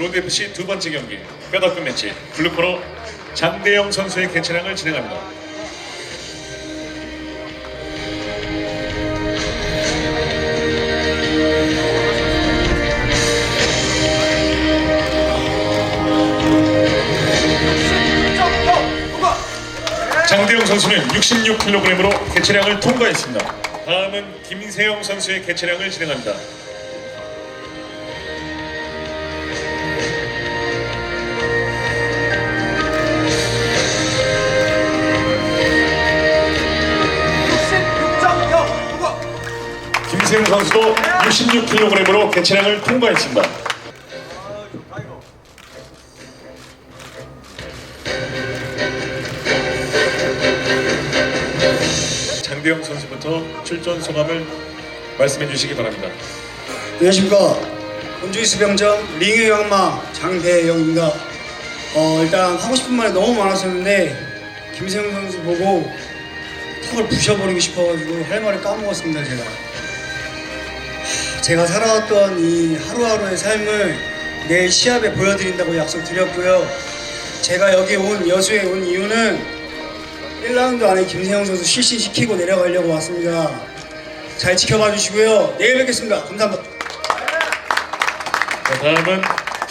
롯데FC 두 번째 경기 뼈다끝 매치 블루코너 장대영 선수의 개최량을 진행합니다. 장대영 선수는 66kg으로 개체량을 통과했습니다. 다음은 김세영 선수의 개체량을 진행합니다. 김세영 선수도 66kg으로 개체량을 통과했습니다. 장대영 선수부터 출전 소감을 말씀해 주시기 바랍니다. 안녕하십니까 원주이스 병장 링의 양마 장대영입니다 어, 일단 하고 싶은 말이 너무 많았었는데 김세형 선수 보고 턱을 부셔버리고 싶어가지고 할 말을 까먹었습니다 제가 하, 제가 살아왔던 이 하루하루의 삶을 내일 시합에 보여드린다고 약속드렸고요. 제가 여기 온 여수에 온 이유는 1라운드 안에 김세형 선수 실신시키고 내려가려고 왔습니다. 잘 지켜봐 주시고요. 내일 뵙겠습니다. 감사합니다. 자, 다음은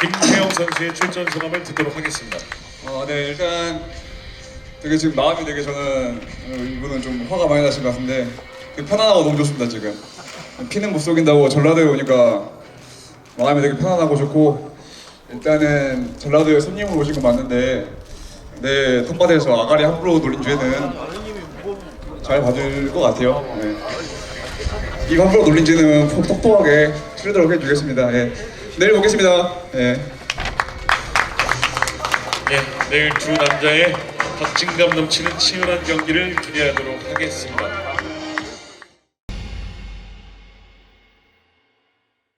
김세영 선수의 출전 소감을 듣도록 하겠습니다. 어, 네, 일단 되게 지금 마음이 되게 저는 어, 이분은 좀 화가 많이 나신 것 같은데 되게 편안하고 너무 좋습니다 지금 피는 못 속인다고 전라도에 오니까 마음이 되게 편안하고 좋고 일단은 전라도에 손님으로 오신 건 맞는데 내 텃밭에서 아가리 함부로 놀린 죄는 잘 받을 것 같아요. 네. 이 함부로 놀린 죄는 톡- 똑똑하게 치르도록 해주겠습니다. 예. 내일 뵙겠습니다. 예. 네, 내일 두 남자의 박진감 넘치는 치열한 경기를 기대하도록 하겠습니다.